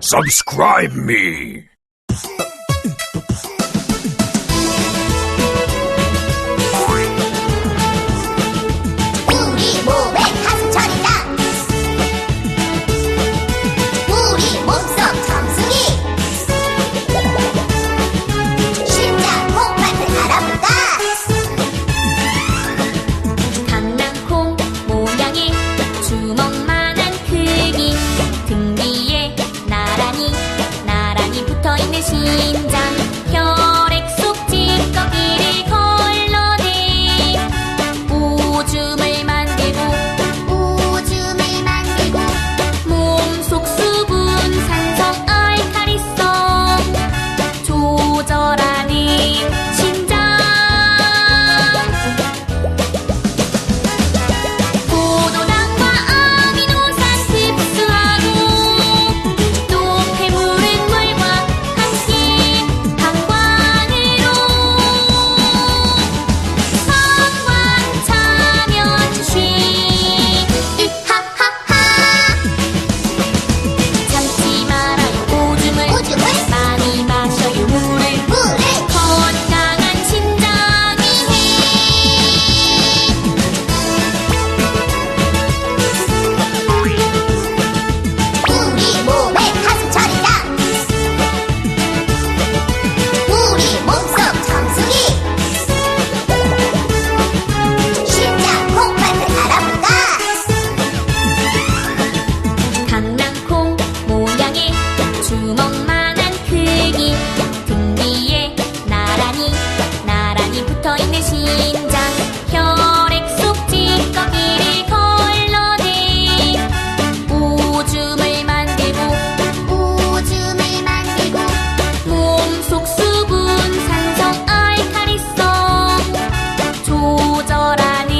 Subscribe me! 이 붙어있는 신장. 혈액 속 찌꺼기를 걸러내. 오줌을 만들고 오줌을 만들고. 몸속 수분 산성 알칼리성. 조절하는